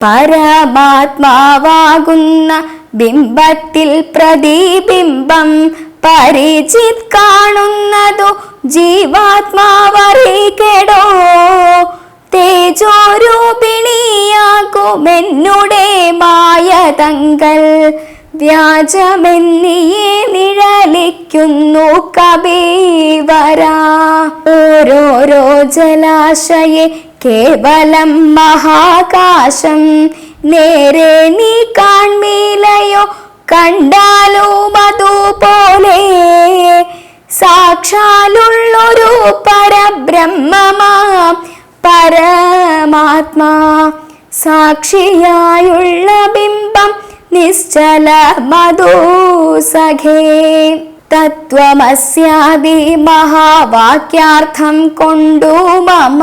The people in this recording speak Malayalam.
പരമാത്മാവാകുന്ന ബിംബത്തിൽ പ്രതിബിംബം പരിചിത് കാണുന്നതു ജീവാത്മാവറികെടോ? തേജോരൂപിണിയാകുമെന്നുടെ മായതങ്കൽ വ്യാജമെന്നിയെ നിഴലിക്കുന്നു കബീവര ഓരോരോ ജലാശയെ കേവലം മഹാകാശം നേരെ നീ കാൺമീലയോ കണ്ടാലും അതുപോലെ. സാക്ഷാലുള്ളൊരു പരബ്രഹ്മമാം പരമാത്മാ. സാക്ഷിയായുള്ള ബിംബം നിശ്ചല മധു സഖേ തത്വമസ്യാദി മഹാവാക്യാർത്ഥം കൊണ്ടു മമ.